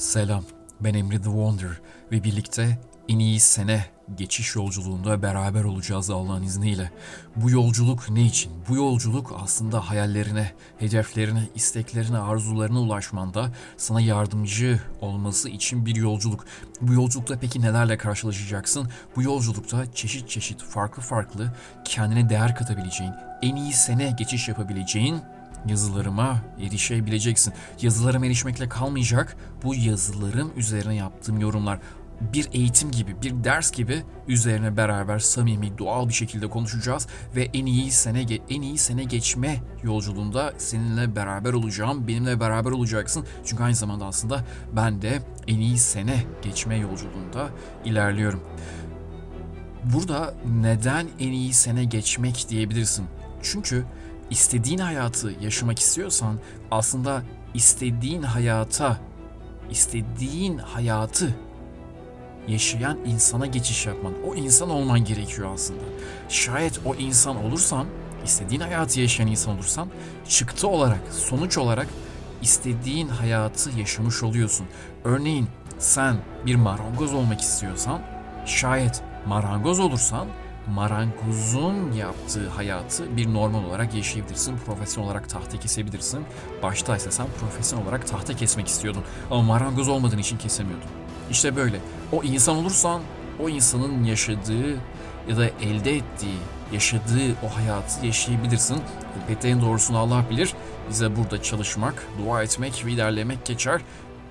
Selam, ben Emre The Wonder ve birlikte en iyi sene geçiş yolculuğunda beraber olacağız Allah'ın izniyle. Bu yolculuk ne için? Bu yolculuk aslında hayallerine, hedeflerine, isteklerine, arzularına ulaşmanda sana yardımcı olması için bir yolculuk. Bu yolculukta peki nelerle karşılaşacaksın? Bu yolculukta çeşit çeşit farklı farklı kendine değer katabileceğin, en iyi sene geçiş yapabileceğin yazılarıma erişebileceksin. Yazılarıma erişmekle kalmayacak. Bu yazılarım üzerine yaptığım yorumlar bir eğitim gibi, bir ders gibi üzerine beraber samimi, doğal bir şekilde konuşacağız ve en iyi sene en iyi sene geçme yolculuğunda seninle beraber olacağım. Benimle beraber olacaksın. Çünkü aynı zamanda aslında ben de en iyi sene geçme yolculuğunda ilerliyorum. Burada neden en iyi sene geçmek diyebilirsin. Çünkü istediğin hayatı yaşamak istiyorsan aslında istediğin hayata, istediğin hayatı yaşayan insana geçiş yapman. O insan olman gerekiyor aslında. Şayet o insan olursan, istediğin hayatı yaşayan insan olursan, çıktı olarak, sonuç olarak istediğin hayatı yaşamış oluyorsun. Örneğin sen bir marangoz olmak istiyorsan, şayet marangoz olursan, marangozun yaptığı hayatı bir normal olarak yaşayabilirsin. Profesyonel olarak tahta kesebilirsin. Başta ise sen profesyonel olarak tahta kesmek istiyordun. Ama marangoz olmadığın için kesemiyordun. İşte böyle. O insan olursan o insanın yaşadığı ya da elde ettiği, yaşadığı o hayatı yaşayabilirsin. Elbette en doğrusunu Allah bilir. Bize burada çalışmak, dua etmek ve ilerlemek geçer.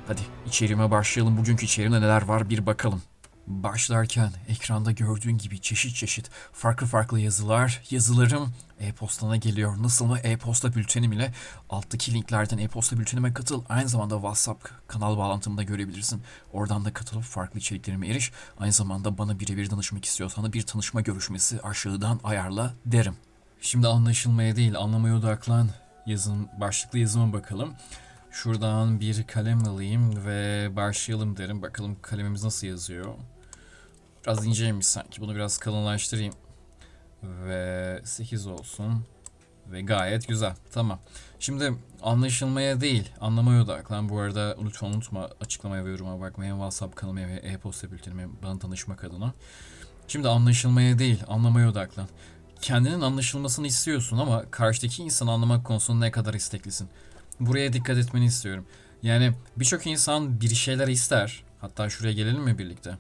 Hadi içeriğime başlayalım. Bugünkü içeriğimde neler var bir bakalım. Başlarken ekranda gördüğün gibi çeşit çeşit farklı farklı yazılar, yazılarım e-postana geliyor. Nasıl mı e-posta bültenim ile alttaki linklerden e-posta bültenime katıl. Aynı zamanda WhatsApp kanal bağlantımı da görebilirsin. Oradan da katılıp farklı içeriklerime eriş. Aynı zamanda bana birebir danışmak istiyorsan da bir tanışma görüşmesi aşağıdan ayarla derim. Şimdi anlaşılmaya değil anlamaya odaklan. Yazım, başlıklı yazıma bakalım. Şuradan bir kalem alayım ve başlayalım derim. Bakalım kalemimiz nasıl yazıyor. Biraz inceymiş sanki. Bunu biraz kalınlaştırayım. Ve 8 olsun. Ve gayet güzel. Tamam. Şimdi anlaşılmaya değil, anlamaya odaklan. Bu arada lütfen unutma açıklamaya ve yoruma bakmaya, WhatsApp kanalıma ve e-posta bültenime bana tanışmak adına. Şimdi anlaşılmaya değil, anlamaya odaklan. Kendinin anlaşılmasını istiyorsun ama karşıdaki insanı anlamak konusunda ne kadar isteklisin. Buraya dikkat etmeni istiyorum. Yani birçok insan bir şeyler ister. Hatta şuraya gelelim mi birlikte?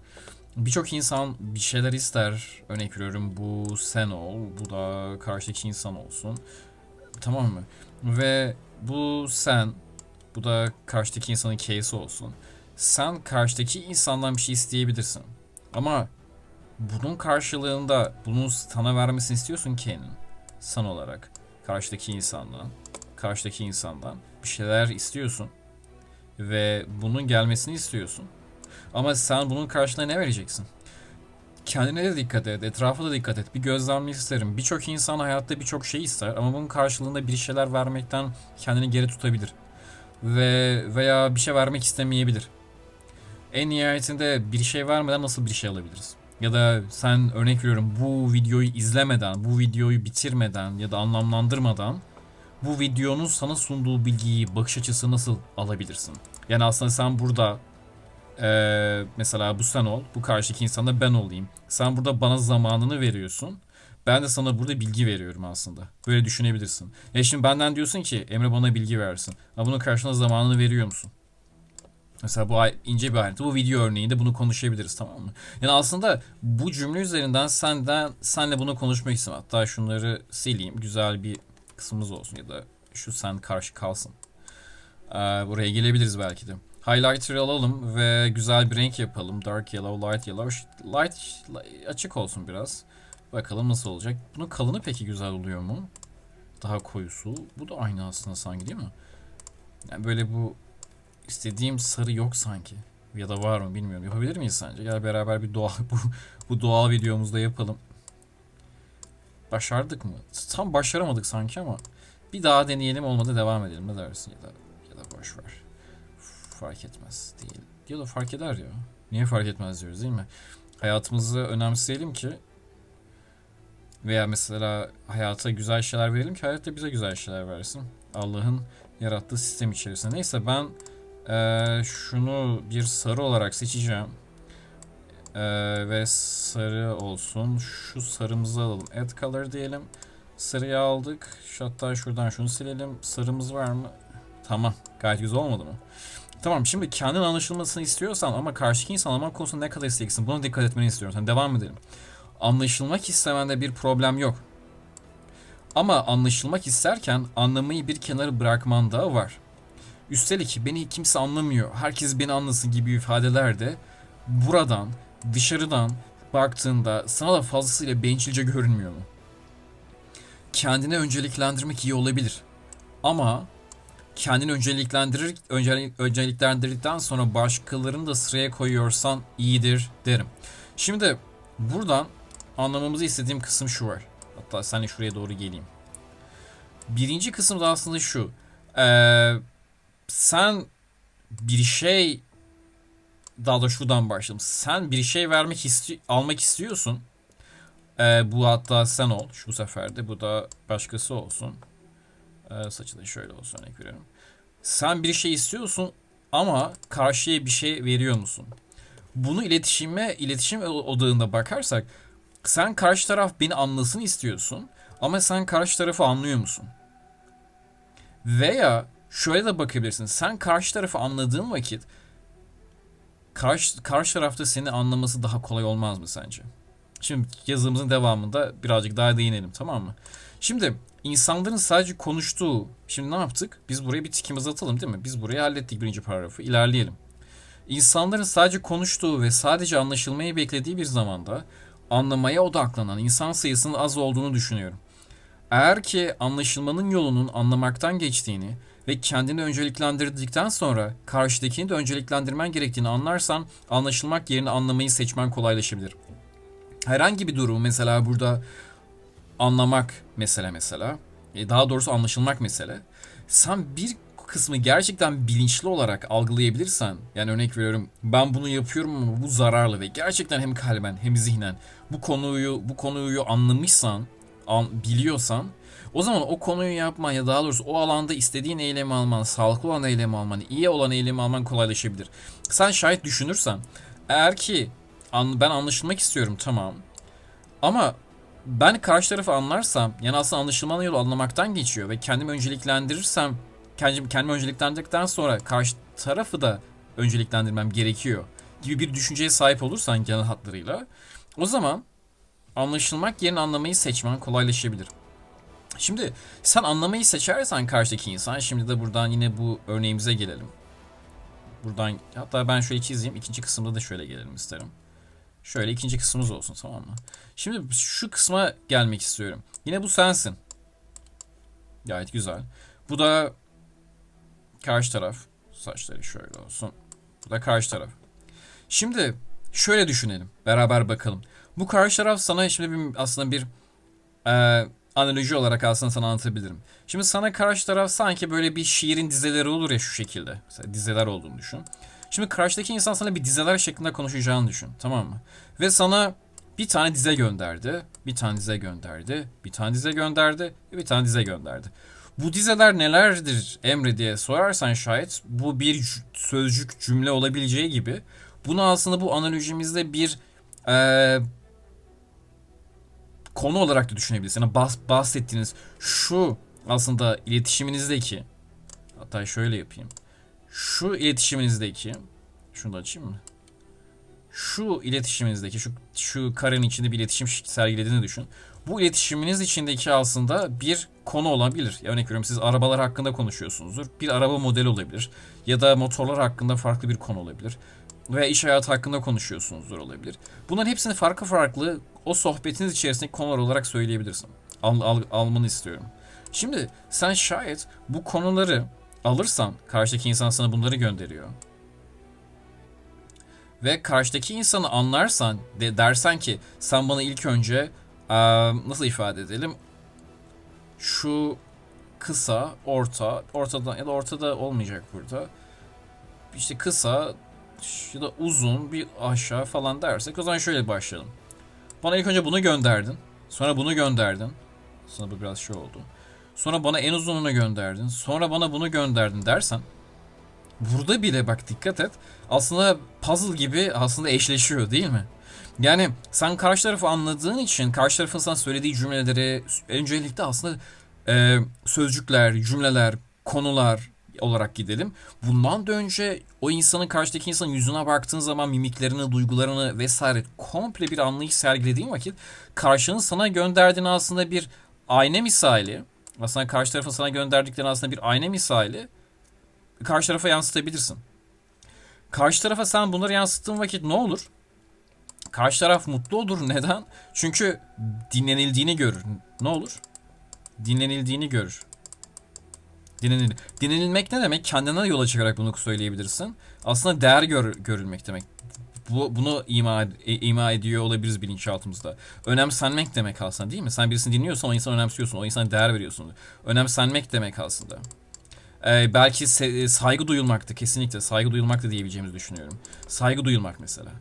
Birçok insan bir şeyler ister. Örnek veriyorum bu sen ol, bu da karşıdaki insan olsun. Tamam mı? Ve bu sen, bu da karşıdaki insanın case olsun. Sen karşıdaki insandan bir şey isteyebilirsin. Ama bunun karşılığında bunu sana vermesini istiyorsun kendin. San olarak. Karşıdaki insandan. Karşıdaki insandan bir şeyler istiyorsun. Ve bunun gelmesini istiyorsun. Ama sen bunun karşılığında ne vereceksin? Kendine de dikkat et, etrafa da dikkat et. Bir gözlemle isterim. Birçok insan hayatta birçok şey ister ama bunun karşılığında bir şeyler vermekten kendini geri tutabilir. Ve veya bir şey vermek istemeyebilir. En nihayetinde bir şey vermeden nasıl bir şey alabiliriz? Ya da sen örnek veriyorum bu videoyu izlemeden, bu videoyu bitirmeden ya da anlamlandırmadan bu videonun sana sunduğu bilgiyi, bakış açısı nasıl alabilirsin? Yani aslında sen burada ee, mesela bu sen ol, bu karşıdaki insan da ben olayım. Sen burada bana zamanını veriyorsun. Ben de sana burada bilgi veriyorum aslında. Böyle düşünebilirsin. Ya şimdi benden diyorsun ki Emre bana bilgi versin. Ama bunun karşılığında zamanını veriyor musun? Mesela bu ince bir ayrıntı. Bu video örneğinde bunu konuşabiliriz tamam mı? Yani aslında bu cümle üzerinden senden senle bunu konuşmak istiyorum. Hatta şunları sileyim. Güzel bir kısmımız olsun ya da şu sen karşı kalsın. Ee, buraya gelebiliriz belki de. Highlighter alalım ve güzel bir renk yapalım. Dark yellow, light yellow. Light, li- açık olsun biraz. Bakalım nasıl olacak. Bunun kalını peki güzel oluyor mu? Daha koyusu. Bu da aynı aslında sanki değil mi? Yani böyle bu istediğim sarı yok sanki. Ya da var mı bilmiyorum. Yapabilir miyiz sence? Gel beraber bir doğal bu, bu doğal videomuzda yapalım. Başardık mı? Tam başaramadık sanki ama bir daha deneyelim olmadı devam edelim ne dersin ya da ya da boş ver. Fark etmez değil. Ya da fark eder ya. Niye fark etmez diyoruz değil mi? Hayatımızı önemseyelim ki veya mesela hayata güzel şeyler verelim ki hayat da bize güzel şeyler versin. Allah'ın yarattığı sistem içerisinde. Neyse ben Ee, şunu bir sarı olarak seçeceğim. Ee, ve sarı olsun. Şu sarımızı alalım. Add color diyelim. Sarıyı aldık. Hatta şuradan şunu silelim. Sarımız var mı? Tamam. Gayet güzel olmadı mı? Tamam şimdi kendin anlaşılmasını istiyorsan ama karşıki insan anlamak konusunda ne kadar isteksin buna dikkat etmeni istiyorum. Sen devam edelim. Anlaşılmak istemende bir problem yok. Ama anlaşılmak isterken anlamayı bir kenara bırakman da var. Üstelik beni kimse anlamıyor, herkes beni anlasın gibi ifadeler de buradan, dışarıdan baktığında sana da fazlasıyla bencilce görünmüyor mu? Kendini önceliklendirmek iyi olabilir. Ama kendini önceliklendirir, öncelik, önceliklendirdikten sonra başkalarını da sıraya koyuyorsan iyidir derim. Şimdi buradan anlamamızı istediğim kısım şu var. Hatta sen şuraya doğru geleyim. Birinci kısım da aslında şu. Ee, sen bir şey daha da şuradan başlayalım. Sen bir şey vermek isti almak istiyorsun. Ee, bu hatta sen ol şu sefer de. Bu da başkası olsun. Ee, şöyle olsun örnek veriyorum. Sen bir şey istiyorsun ama karşıya bir şey veriyor musun? Bunu iletişime, iletişim odağında bakarsak sen karşı taraf beni anlasın istiyorsun ama sen karşı tarafı anlıyor musun? Veya şöyle de bakabilirsin. Sen karşı tarafı anladığın vakit karşı, karşı tarafta seni anlaması daha kolay olmaz mı sence? Şimdi yazımızın devamında birazcık daha değinelim tamam mı? Şimdi insanların sadece konuştuğu, şimdi ne yaptık? Biz buraya bir tikimizi atalım değil mi? Biz burayı hallettik birinci paragrafı. İlerleyelim. İnsanların sadece konuştuğu ve sadece anlaşılmayı beklediği bir zamanda anlamaya odaklanan insan sayısının az olduğunu düşünüyorum. Eğer ki anlaşılmanın yolunun anlamaktan geçtiğini ve kendini önceliklendirdikten sonra karşıdakini de önceliklendirmen gerektiğini anlarsan anlaşılmak yerine anlamayı seçmen kolaylaşabilir. Herhangi bir durumu mesela burada anlamak mesele mesela. E, daha doğrusu anlaşılmak mesele. Sen bir kısmı gerçekten bilinçli olarak algılayabilirsen yani örnek veriyorum ben bunu yapıyorum ama bu zararlı ve gerçekten hem kalben hem zihnen bu konuyu bu konuyu anlamışsan an, biliyorsan o zaman o konuyu yapman ya daha doğrusu o alanda istediğin eylemi alman, sağlıklı olan eylemi alman, iyi olan eylemi alman kolaylaşabilir. Sen şayet düşünürsen eğer ki ben anlaşılmak istiyorum tamam ama ben karşı tarafı anlarsam yani aslında anlaşılmanın yolu anlamaktan geçiyor ve kendimi önceliklendirirsem kendimi, kendimi önceliklendirdikten sonra karşı tarafı da önceliklendirmem gerekiyor gibi bir düşünceye sahip olursan genel hatlarıyla o zaman anlaşılmak yerine anlamayı seçmen kolaylaşabilir. Şimdi sen anlamayı seçersen karşıdaki insan şimdi de buradan yine bu örneğimize gelelim. Buradan hatta ben şöyle çizeyim ikinci kısımda da şöyle gelelim isterim. Şöyle ikinci kısmımız olsun tamam mı? Şimdi şu kısma gelmek istiyorum. Yine bu sensin. Gayet güzel. Bu da karşı taraf. Saçları şöyle olsun. Bu da karşı taraf. Şimdi şöyle düşünelim. Beraber bakalım. Bu karşı taraf sana şimdi bir, aslında bir e, analoji olarak aslında sana anlatabilirim. Şimdi sana karşı taraf sanki böyle bir şiirin dizeleri olur ya şu şekilde. Mesela dizeler olduğunu düşün. Şimdi karşıdaki insan sana bir dizeler şeklinde konuşacağını düşün. Tamam mı? Ve sana bir tane dize gönderdi. Bir tane dize gönderdi. Bir tane dize gönderdi. Bir tane dize gönderdi. Bu dizeler nelerdir Emre diye sorarsan şayet bu bir sözcük cümle olabileceği gibi bunu aslında bu analojimizde bir e, konu olarak da düşünebilirsin. Yani bahs bahsettiğiniz şu aslında iletişiminizdeki hatta şöyle yapayım. Şu iletişiminizdeki şunu da açayım mı? Şu iletişiminizdeki şu şu karenin içinde bir iletişim sergilediğini düşün. Bu iletişiminiz içindeki aslında bir konu olabilir. Örnek veriyorum siz arabalar hakkında konuşuyorsunuzdur. Bir araba modeli olabilir. Ya da motorlar hakkında farklı bir konu olabilir. Veya iş hayatı hakkında konuşuyorsunuzdur olabilir. Bunların hepsini farklı farklı o sohbetiniz içerisindeki konular olarak söyleyebilirsin. Al, al, almanı istiyorum. Şimdi sen şayet bu konuları alırsan karşıdaki insan sana bunları gönderiyor. Ve karşıdaki insanı anlarsan de dersen ki sen bana ilk önce nasıl ifade edelim şu kısa, orta, ortadan ya da ortada olmayacak burada. İşte kısa ya da uzun bir aşağı falan dersek o zaman şöyle başlayalım. Bana ilk önce bunu gönderdin. Sonra bunu gönderdin. Sonra bu biraz şey oldu. Sonra bana en uzununu gönderdin. Sonra bana bunu gönderdin dersen burada bile bak dikkat et. Aslında puzzle gibi aslında eşleşiyor değil mi? Yani sen karşı tarafı anladığın için karşı tarafın sana söylediği cümleleri öncelikle aslında e, sözcükler, cümleler, konular olarak gidelim. Bundan da önce o insanın karşıdaki insanın yüzüne baktığın zaman mimiklerini, duygularını vesaire komple bir anlayış sergilediğin vakit karşının sana gönderdiğin aslında bir ayna misali aslında karşı tarafın sana gönderdikleri aslında bir ayna misali karşı tarafa yansıtabilirsin. Karşı tarafa sen bunları yansıttığın vakit ne olur? Karşı taraf mutlu olur. Neden? Çünkü dinlenildiğini görür. Ne olur? Dinlenildiğini görür. Dinlenil Dinlenilmek ne demek? Kendine yola çıkarak bunu söyleyebilirsin. Aslında değer gör görülmek demek. Bu, bunu ima, e, ima ediyor olabiliriz bilinçaltımızda. Önemsenmek demek aslında değil mi? Sen birisini dinliyorsan o insanı önemsiyorsun. O insana değer veriyorsun. Önemsenmek demek aslında. Ee, belki se- saygı duyulmaktı kesinlikle. Saygı duyulmak da diyebileceğimizi düşünüyorum. Saygı duyulmak mesela.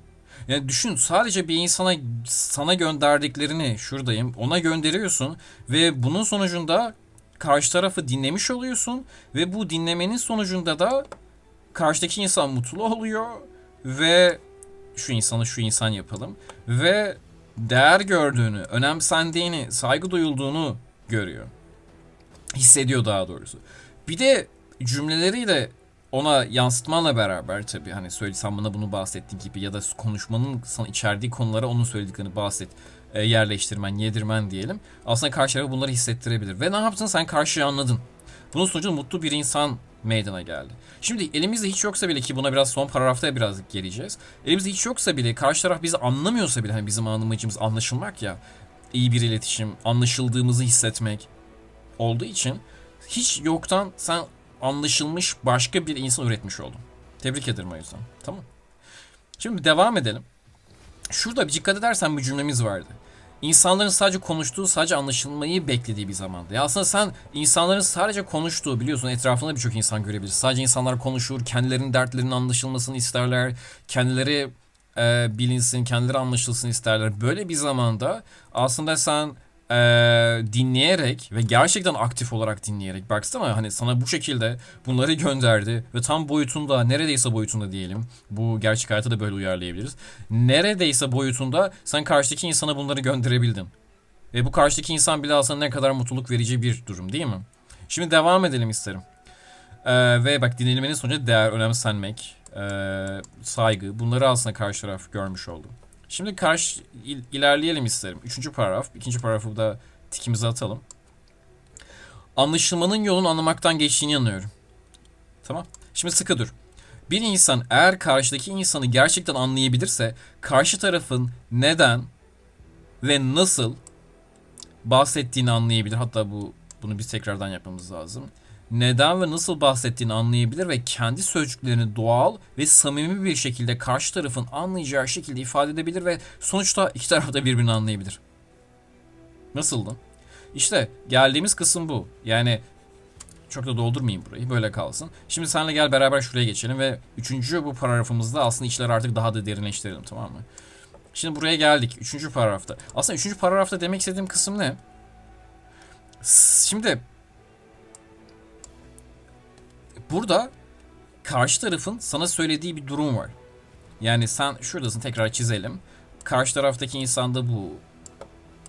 Yani düşün sadece bir insana sana gönderdiklerini şuradayım ona gönderiyorsun ve bunun sonucunda karşı tarafı dinlemiş oluyorsun ve bu dinlemenin sonucunda da karşıdaki insan mutlu oluyor ve şu insanı şu insan yapalım ve değer gördüğünü, önemsendiğini, saygı duyulduğunu görüyor. Hissediyor daha doğrusu. Bir de cümleleriyle ona yansıtmanla beraber tabii hani söylesem bana bunu bahsettiğin gibi ya da konuşmanın sana içerdiği konulara onun söylediklerini bahset e, yerleştirmen, yedirmen diyelim. Aslında karşı tarafa bunları hissettirebilir. Ve ne yaptın? Sen karşıyı anladın. Bunun sonucu mutlu bir insan meydana geldi. Şimdi elimizde hiç yoksa bile ki buna biraz son paragrafta biraz geleceğiz. Elimizde hiç yoksa bile karşı taraf bizi anlamıyorsa bile hani bizim anlamacımız anlaşılmak ya iyi bir iletişim, anlaşıldığımızı hissetmek olduğu için hiç yoktan sen anlaşılmış başka bir insan üretmiş oldun. Tebrik ederim o yüzden. Tamam. Şimdi devam edelim. Şurada bir dikkat edersen bir cümlemiz vardı. İnsanların sadece konuştuğu, sadece anlaşılmayı beklediği bir zamanda. Ya aslında sen insanların sadece konuştuğu biliyorsun etrafında birçok insan görebilirsin. Sadece insanlar konuşur, kendilerinin dertlerinin anlaşılmasını isterler. Kendileri e, bilinsin, kendileri anlaşılsın isterler. Böyle bir zamanda aslında sen e, dinleyerek ve gerçekten aktif olarak dinleyerek baksana hani sana bu şekilde bunları gönderdi ve tam boyutunda neredeyse boyutunda diyelim bu gerçek hayata da böyle uyarlayabiliriz neredeyse boyutunda sen karşıdaki insana bunları gönderebildin ve bu karşıdaki insan bile aslında ne kadar mutluluk verici bir durum değil mi? Şimdi devam edelim isterim. Ee, ve bak dinlemenin sonucu değer, önemsenmek, e, saygı bunları aslında karşı taraf görmüş oldu. Şimdi karşı il, ilerleyelim isterim. Üçüncü paragraf. ikinci paragrafı da tikimizi atalım. Anlaşılmanın yolun anlamaktan geçtiğini anlıyorum. Tamam. Şimdi sıkı dur. Bir insan eğer karşıdaki insanı gerçekten anlayabilirse karşı tarafın neden ve nasıl bahsettiğini anlayabilir. Hatta bu bunu biz tekrardan yapmamız lazım neden ve nasıl bahsettiğini anlayabilir ve kendi sözcüklerini doğal ve samimi bir şekilde karşı tarafın anlayacağı şekilde ifade edebilir ve sonuçta iki taraf da birbirini anlayabilir. Nasıldı? İşte geldiğimiz kısım bu. Yani çok da doldurmayayım burayı. Böyle kalsın. Şimdi senle gel beraber şuraya geçelim ve üçüncü bu paragrafımızda aslında işler artık daha da derinleştirelim tamam mı? Şimdi buraya geldik. Üçüncü paragrafta. Aslında üçüncü paragrafta demek istediğim kısım ne? Şimdi Burada karşı tarafın sana söylediği bir durum var. Yani sen şuradasın tekrar çizelim. Karşı taraftaki insanda bu.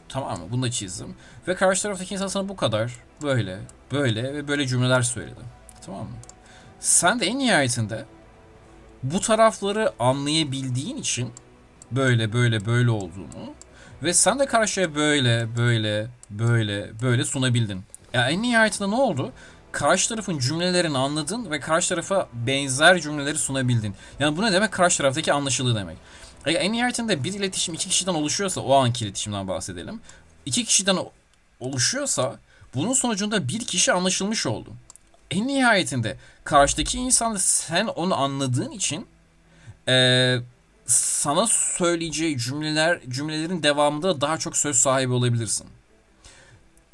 Tamam mı? Bunu da çizdim. Ve karşı taraftaki insan sana bu kadar. Böyle, böyle ve böyle cümleler söyledi. Tamam mı? Sen de en nihayetinde bu tarafları anlayabildiğin için böyle böyle böyle olduğunu ve sen de karşıya böyle böyle böyle böyle sunabildin. Ya en nihayetinde ne oldu? Karşı tarafın cümlelerini anladın ve karşı tarafa benzer cümleleri sunabildin. Yani bu ne demek? Karşı taraftaki anlaşıldığı demek. E, en nihayetinde bir iletişim iki kişiden oluşuyorsa o anki iletişimden bahsedelim. İki kişiden oluşuyorsa bunun sonucunda bir kişi anlaşılmış oldu. En nihayetinde karşıdaki insan sen onu anladığın için e, sana söyleyeceği cümleler cümlelerin devamında daha çok söz sahibi olabilirsin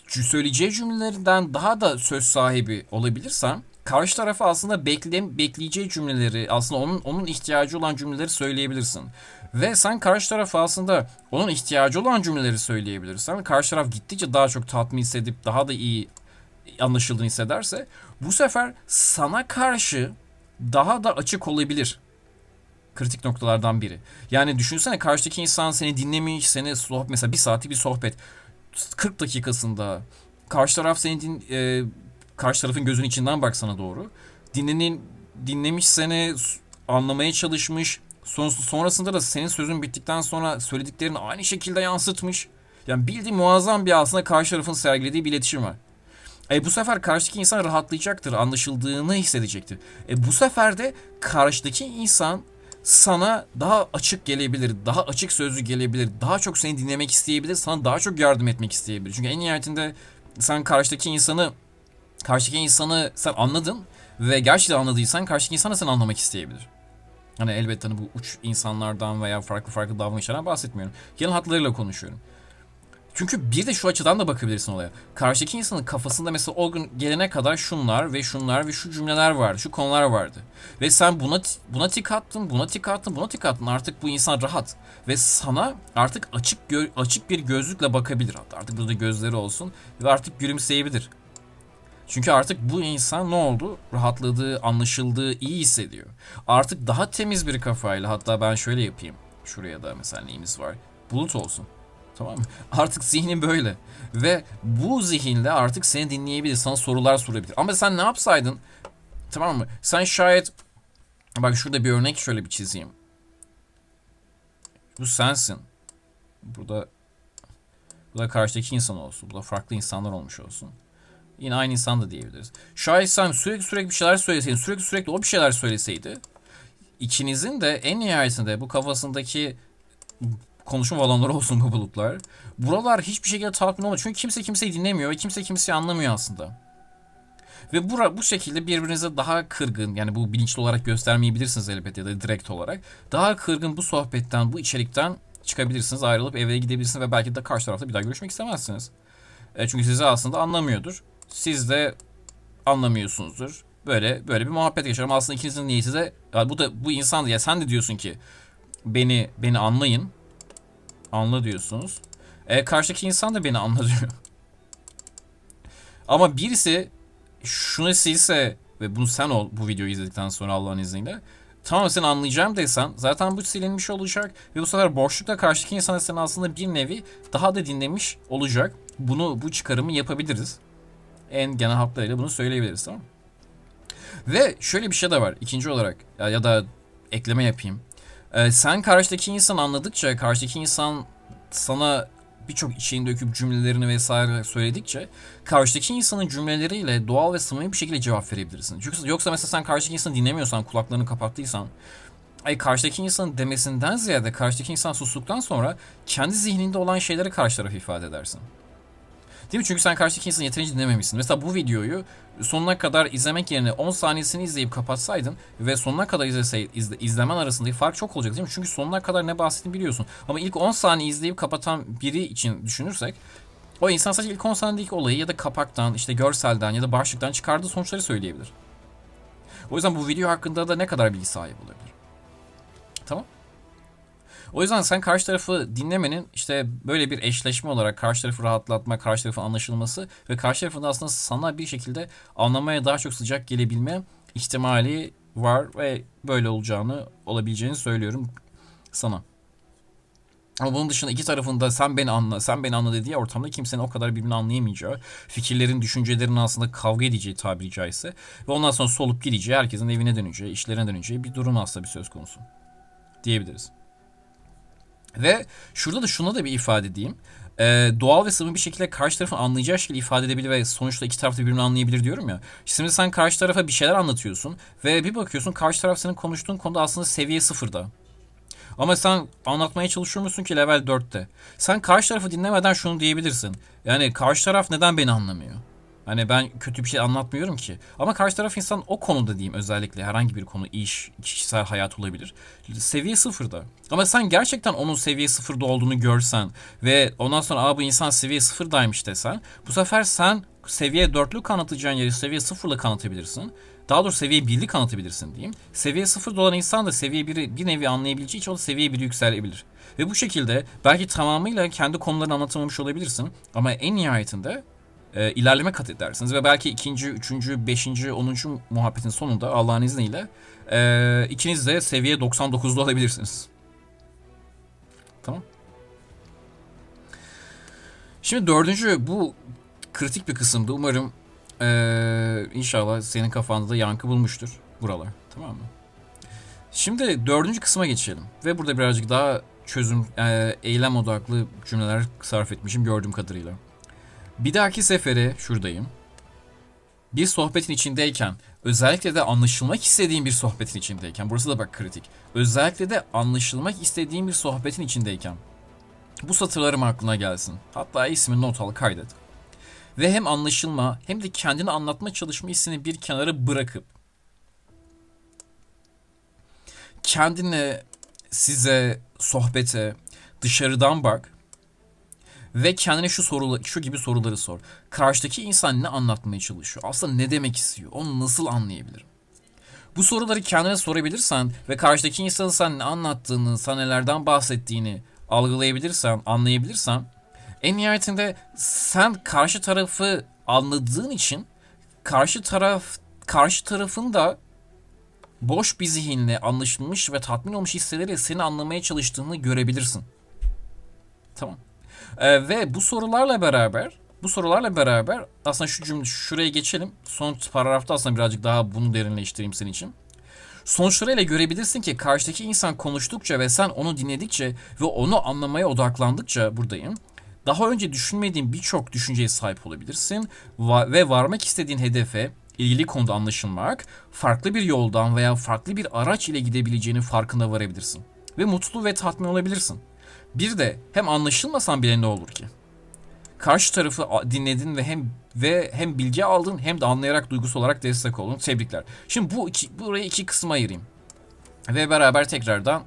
söyleyeceği cümlelerinden daha da söz sahibi olabilirsem karşı tarafa aslında bekle, bekleyeceği cümleleri aslında onun onun ihtiyacı olan cümleleri söyleyebilirsin. Ve sen karşı tarafa aslında onun ihtiyacı olan cümleleri söyleyebilirsen karşı taraf gittikçe daha çok tatmin hissedip daha da iyi anlaşıldığını hissederse bu sefer sana karşı daha da açık olabilir. Kritik noktalardan biri. Yani düşünsene karşıdaki insan seni dinlemiş, seni sohbet mesela bir saati bir sohbet 40 dakikasında karşı taraf seni din, e, karşı tarafın gözünün içinden baksana doğru. Dinlenin dinlemiş seni anlamaya çalışmış. Son, sonrasında da senin sözün bittikten sonra söylediklerini aynı şekilde yansıtmış. Yani bildiğin muazzam bir aslında karşı tarafın sergilediği bir iletişim var. E bu sefer karşıdaki insan rahatlayacaktır, anlaşıldığını hissedecektir. E bu sefer de karşıdaki insan sana daha açık gelebilir, daha açık sözlü gelebilir, daha çok seni dinlemek isteyebilir, sana daha çok yardım etmek isteyebilir. Çünkü en nihayetinde sen karşıdaki insanı karşıdaki insanı sen anladın ve gerçekten anladıysan karşıdaki insan da seni anlamak isteyebilir. Hani elbette hani bu uç insanlardan veya farklı farklı davranışlardan bahsetmiyorum. Genel hatlarıyla konuşuyorum. Çünkü bir de şu açıdan da bakabilirsin olaya. Karşıdaki insanın kafasında mesela o gün gelene kadar şunlar ve şunlar ve şu cümleler vardı, şu konular vardı. Ve sen buna buna tik attın, buna tik attın, buna tik attın. Artık bu insan rahat ve sana artık açık açık bir gözlükle bakabilir. Hatta artık burada gözleri olsun ve artık gülümseyebilir. Çünkü artık bu insan ne oldu? Rahatladığı, anlaşıldığı, iyi hissediyor. Artık daha temiz bir kafayla hatta ben şöyle yapayım. Şuraya da mesela neyimiz var? Bulut olsun. Tamam mı? Artık zihnin böyle. Ve bu zihinle artık seni dinleyebilir, sana sorular sorabilir. Ama sen ne yapsaydın? Tamam mı? Sen şayet bak şurada bir örnek şöyle bir çizeyim. Bu sensin. Burada burada karşıdaki insan olsun. Burada farklı insanlar olmuş olsun. Yine aynı insan da diyebiliriz. Şayet sen sürekli sürekli bir şeyler söyleseydin, sürekli sürekli o bir şeyler söyleseydi, ikinizin de en nihayetinde bu kafasındaki konuşma balonları olsun bu bulutlar. Buralar hiçbir şekilde tatmin olmuyor. Çünkü kimse kimseyi dinlemiyor ve kimse kimseyi anlamıyor aslında. Ve bura, bu şekilde birbirinize daha kırgın yani bu bilinçli olarak göstermeyebilirsiniz elbette ya da direkt olarak. Daha kırgın bu sohbetten, bu içerikten çıkabilirsiniz, ayrılıp eve gidebilirsiniz ve belki de karşı tarafta bir daha görüşmek istemezsiniz. E, çünkü sizi aslında anlamıyordur. Siz de anlamıyorsunuzdur. Böyle böyle bir muhabbet yaşarım. Aslında ikinizin niyeti de bu da bu insan ya sen de diyorsun ki beni beni anlayın. Anla diyorsunuz. E, karşıdaki insan da beni anla. Ama birisi şunu silse ve bunu sen ol bu videoyu izledikten sonra Allah'ın izniyle. Tamam seni anlayacağım desen zaten bu silinmiş olacak ve bu sefer boşlukta karşıdaki insan seni aslında bir nevi daha da dinlemiş olacak. Bunu bu çıkarımı yapabiliriz. En genel hatlarıyla bunu söyleyebiliriz tamam? Ve şöyle bir şey de var ikinci olarak ya, ya da ekleme yapayım. Ee, sen karşıdaki insan anladıkça karşıdaki insan sana birçok içine döküp cümlelerini vesaire söyledikçe karşıdaki insanın cümleleriyle doğal ve samimi bir şekilde cevap verebilirsin. Çünkü yoksa mesela sen karşıdaki insanı dinlemiyorsan, kulaklarını kapattıysan ay karşıdaki insanın demesinden ziyade karşıdaki insan sustuktan sonra kendi zihninde olan şeyleri karşı tarafa ifade edersin. Değil mi? Çünkü sen karşıdaki insanı yeterince dinlememişsin. Mesela bu videoyu sonuna kadar izlemek yerine 10 saniyesini izleyip kapatsaydın ve sonuna kadar izlesey, izle, izlemen arasındaki fark çok olacak değil mi? Çünkü sonuna kadar ne bahsettiğini biliyorsun. Ama ilk 10 saniye izleyip kapatan biri için düşünürsek o insan sadece ilk 10 saniyedeki olayı ya da kapaktan, işte görselden ya da başlıktan çıkardığı sonuçları söyleyebilir. O yüzden bu video hakkında da ne kadar bilgi sahibi olabilir. Tamam. O yüzden sen karşı tarafı dinlemenin işte böyle bir eşleşme olarak karşı tarafı rahatlatma, karşı tarafın anlaşılması ve karşı tarafın da aslında sana bir şekilde anlamaya daha çok sıcak gelebilme ihtimali var ve böyle olacağını olabileceğini söylüyorum sana. Ama bunun dışında iki tarafında sen beni anla, sen beni anla dediği ortamda kimsenin o kadar birbirini anlayamayacağı, fikirlerin, düşüncelerin aslında kavga edeceği tabiri caizse ve ondan sonra solup gideceği, herkesin evine döneceği, işlerine döneceği bir durum aslında bir söz konusu diyebiliriz. Ve şurada da şuna da bir ifade edeyim. Ee, doğal ve samimi bir şekilde karşı tarafın anlayacağı şekilde ifade edebilir ve sonuçta iki taraf da birbirini anlayabilir diyorum ya. Şimdi sen karşı tarafa bir şeyler anlatıyorsun ve bir bakıyorsun karşı taraf senin konuştuğun konuda aslında seviye sıfırda. Ama sen anlatmaya çalışıyor musun ki level 4'te? Sen karşı tarafı dinlemeden şunu diyebilirsin. Yani karşı taraf neden beni anlamıyor? Hani ben kötü bir şey anlatmıyorum ki. Ama karşı taraf insan o konuda diyeyim özellikle herhangi bir konu iş, kişisel hayat olabilir. Seviye sıfırda. Ama sen gerçekten onun seviye sıfırda olduğunu görsen ve ondan sonra Aa, bu insan seviye sıfırdaymış desen bu sefer sen seviye dörtlü kanıtlayacağın yeri seviye sıfırla kanıtabilirsin. Daha doğrusu seviye 1'li kanıtabilirsin diyeyim. Seviye 0'da olan insan da seviye 1'i bir nevi anlayabileceği için o da seviye 1'i yükselebilir. Ve bu şekilde belki tamamıyla kendi konularını anlatamamış olabilirsin. Ama en nihayetinde e, ilerleme kat edersiniz ve belki ikinci, üçüncü, beşinci, onuncu muhabbetin sonunda Allah'ın izniyle e, ikiniz de seviye 99'da olabilirsiniz. Tamam. Şimdi dördüncü bu kritik bir kısımdı. Umarım e, inşallah senin kafanda da yankı bulmuştur buralar. Tamam mı? Şimdi dördüncü kısma geçelim. Ve burada birazcık daha çözüm, e, eylem odaklı cümleler sarf etmişim gördüğüm kadarıyla. Bir dahaki sefere şuradayım. Bir sohbetin içindeyken, özellikle de anlaşılmak istediğim bir sohbetin içindeyken, burası da bak kritik. Özellikle de anlaşılmak istediğim bir sohbetin içindeyken, bu satırlarım aklına gelsin. Hatta ismini not al kaydet. Ve hem anlaşılma hem de kendini anlatma çalışma hissini bir kenara bırakıp kendine, size, sohbete dışarıdan bak ve kendine şu soruları, şu gibi soruları sor. Karşıdaki insan ne anlatmaya çalışıyor? Aslında ne demek istiyor? Onu nasıl anlayabilirim? Bu soruları kendine sorabilirsen ve karşıdaki insanın sen ne anlattığını, sana nelerden bahsettiğini algılayabilirsen, anlayabilirsen en nihayetinde sen karşı tarafı anladığın için karşı taraf karşı tarafın da boş bir zihinle anlaşılmış ve tatmin olmuş hisseleri seni anlamaya çalıştığını görebilirsin. Tamam. Ee, ve bu sorularla beraber bu sorularla beraber aslında şu cümle şuraya geçelim. Son paragrafta aslında birazcık daha bunu derinleştireyim senin için. Sonuçlarıyla görebilirsin ki karşıdaki insan konuştukça ve sen onu dinledikçe ve onu anlamaya odaklandıkça buradayım. Daha önce düşünmediğin birçok düşünceye sahip olabilirsin ve varmak istediğin hedefe ilgili konuda anlaşılmak, farklı bir yoldan veya farklı bir araç ile gidebileceğinin farkında varabilirsin. Ve mutlu ve tatmin olabilirsin. Bir de hem anlaşılmasan bile ne olur ki? Karşı tarafı dinledin ve hem ve hem bilgi aldın hem de anlayarak duygusal olarak destek oldun. Tebrikler. Şimdi bu iki, burayı iki kısma ayırayım. Ve beraber tekrardan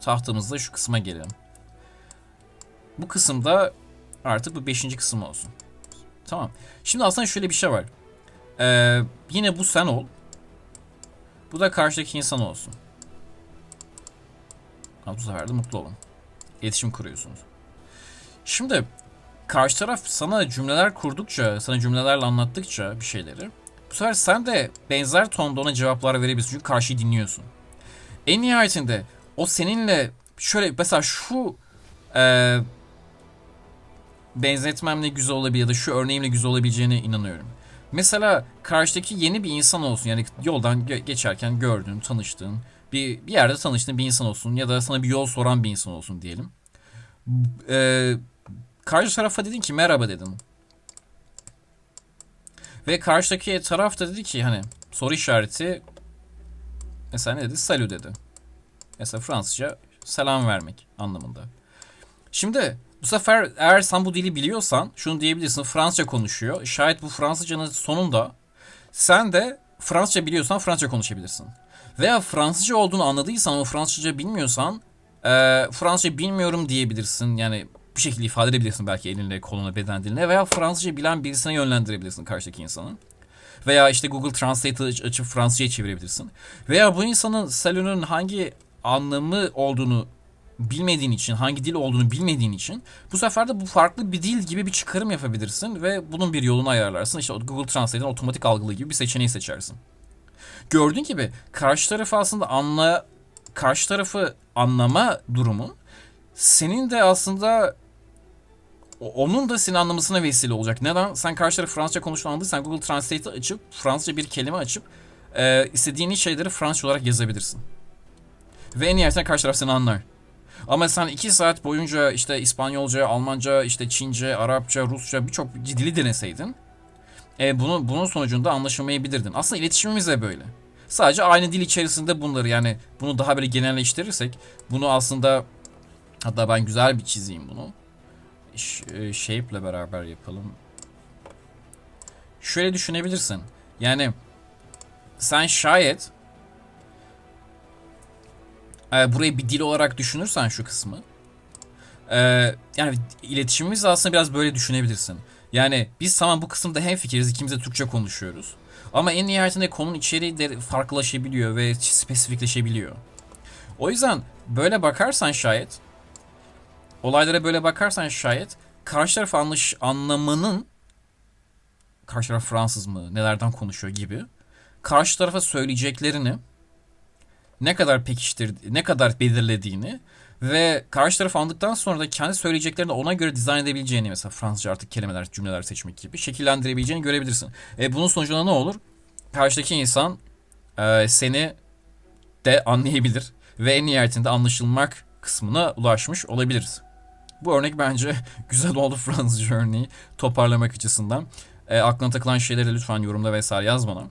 tahtamızda şu kısma gelelim. Bu kısımda artık bu beşinci kısım olsun. Tamam. Şimdi aslında şöyle bir şey var. Ee, yine bu sen ol. Bu da karşıdaki insan olsun. Ha, bu sefer de mutlu olun. İletişim kuruyorsunuz. Şimdi karşı taraf sana cümleler kurdukça, sana cümlelerle anlattıkça bir şeyleri bu sefer sen de benzer tonda ona cevaplar verebilirsin çünkü karşıyı dinliyorsun. En nihayetinde o seninle şöyle mesela şu e, benzetmemle güzel olabilir ya da şu örneğimle güzel olabileceğine inanıyorum. Mesela karşıdaki yeni bir insan olsun yani yoldan ge- geçerken gördüğün, tanıştığın bir, bir yerde tanıştığın bir insan olsun ya da sana bir yol soran bir insan olsun diyelim. Ee, karşı tarafa dedin ki merhaba dedin. Ve karşıdaki taraf da dedi ki hani soru işareti mesela ne dedi? Salut dedi. Mesela Fransızca selam vermek anlamında. Şimdi bu sefer eğer sen bu dili biliyorsan şunu diyebilirsin. Fransızca konuşuyor. Şayet bu Fransızcanın sonunda sen de Fransızca biliyorsan Fransızca konuşabilirsin. Veya Fransızca olduğunu anladıysan ama Fransızca bilmiyorsan e, Fransızca bilmiyorum diyebilirsin. Yani bir şekilde ifade edebilirsin belki elinle, koluna, beden diline veya Fransızca bilen birisine yönlendirebilirsin karşıdaki insanı. Veya işte Google Translate açıp Fransızca'ya çevirebilirsin. Veya bu insanın salonun hangi anlamı olduğunu bilmediğin için, hangi dil olduğunu bilmediğin için bu sefer de bu farklı bir dil gibi bir çıkarım yapabilirsin ve bunun bir yolunu ayarlarsın. İşte Google Translate'den otomatik algılı gibi bir seçeneği seçersin. Gördüğün gibi karşı tarafı aslında anla karşı tarafı anlama durumun senin de aslında onun da seni anlamasına vesile olacak. Neden? Sen karşı tarafı Fransızca konuştuğunu anladıysan Google Translate'i açıp Fransızca bir kelime açıp e, istediğin şeyleri Fransızca olarak yazabilirsin. Ve en nihayetinde karşı taraf seni anlar. Ama sen iki saat boyunca işte İspanyolca, Almanca, işte Çince, Arapça, Rusça birçok dili deneseydin e, bunu, bunun sonucunda anlaşılmayabilirdin. Aslında iletişimimiz de böyle. Sadece aynı dil içerisinde bunları yani bunu daha böyle genelleştirirsek bunu aslında hatta ben güzel bir çizeyim bunu. Ş- e, shape ile beraber yapalım. Şöyle düşünebilirsin. Yani sen şayet e, burayı bir dil olarak düşünürsen şu kısmı. e, yani iletişimimiz aslında biraz böyle düşünebilirsin. Yani biz tamam bu kısımda hem fikiriz ikimiz de Türkçe konuşuyoruz. Ama en nihayetinde konunun içeriği de farklılaşabiliyor ve spesifikleşebiliyor. O yüzden böyle bakarsan şayet olaylara böyle bakarsan şayet karşı taraf anlaş, anlamanın karşı taraf Fransız mı, nelerden konuşuyor gibi. Karşı tarafa söyleyeceklerini ne kadar pekiştir, ne kadar belirlediğini ve karşı taraf anladıktan sonra da kendi söyleyeceklerini ona göre dizayn edebileceğini mesela Fransızca artık kelimeler, cümleler seçmek gibi şekillendirebileceğini görebilirsin. E, bunun sonucunda ne olur? Karşıdaki insan e, seni de anlayabilir ve en nihayetinde anlaşılmak kısmına ulaşmış olabiliriz. Bu örnek bence güzel oldu Fransızca örneği toparlamak açısından. E, aklına takılan şeyleri lütfen yorumda vesaire yaz bana.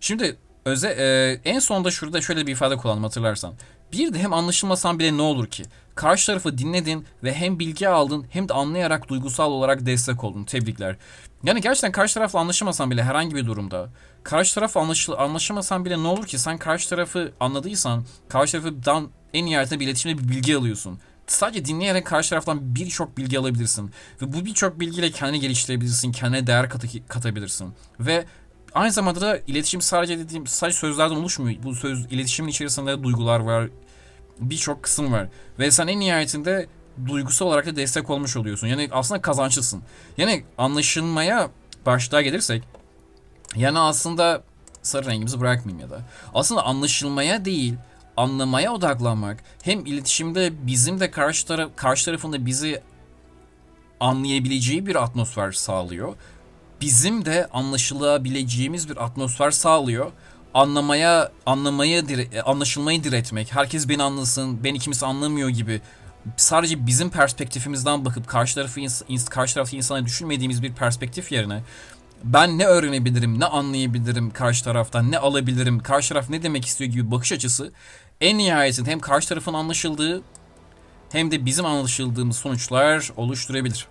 Şimdi öze, e, en sonda şurada şöyle bir ifade kullandım hatırlarsan. Bir de hem anlaşılmasan bile ne olur ki? Karşı tarafı dinledin ve hem bilgi aldın hem de anlayarak duygusal olarak destek oldun. Tebrikler. Yani gerçekten karşı tarafla anlaşamasan bile herhangi bir durumda karşı tarafla anlaşıl anlaşamasan bile ne olur ki sen karşı tarafı anladıysan karşı tarafından en nihayetinde bir iletişimde bir bilgi alıyorsun. Sadece dinleyerek karşı taraftan birçok bilgi alabilirsin. Ve bu birçok bilgiyle kendini geliştirebilirsin, kendine değer katı- katabilirsin. Ve aynı zamanda da iletişim sadece dediğim sadece sözlerden oluşmuyor. Bu söz iletişimin içerisinde duygular var. Birçok kısım var. Ve sen en nihayetinde duygusal olarak da destek olmuş oluyorsun. Yani aslında kazançlısın. Yani anlaşılmaya başlığa gelirsek yani aslında sarı rengimizi bırakmayayım ya da. Aslında anlaşılmaya değil, anlamaya odaklanmak hem iletişimde bizim de karşı taraf karşı tarafında bizi anlayabileceği bir atmosfer sağlıyor. Bizim de anlaşılabileceğimiz bir atmosfer sağlıyor. Anlamaya, anlamaya, dire- anlaşılmayı diretmek, herkes beni anlasın, beni kimse anlamıyor gibi sadece bizim perspektifimizden bakıp karşı tarafı ins- karşı tarafı insana düşünmediğimiz bir perspektif yerine ben ne öğrenebilirim, ne anlayabilirim karşı taraftan, ne alabilirim, karşı taraf ne demek istiyor gibi bakış açısı en nihayetinde hem karşı tarafın anlaşıldığı hem de bizim anlaşıldığımız sonuçlar oluşturabilir.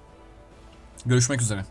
Görüşmek üzere.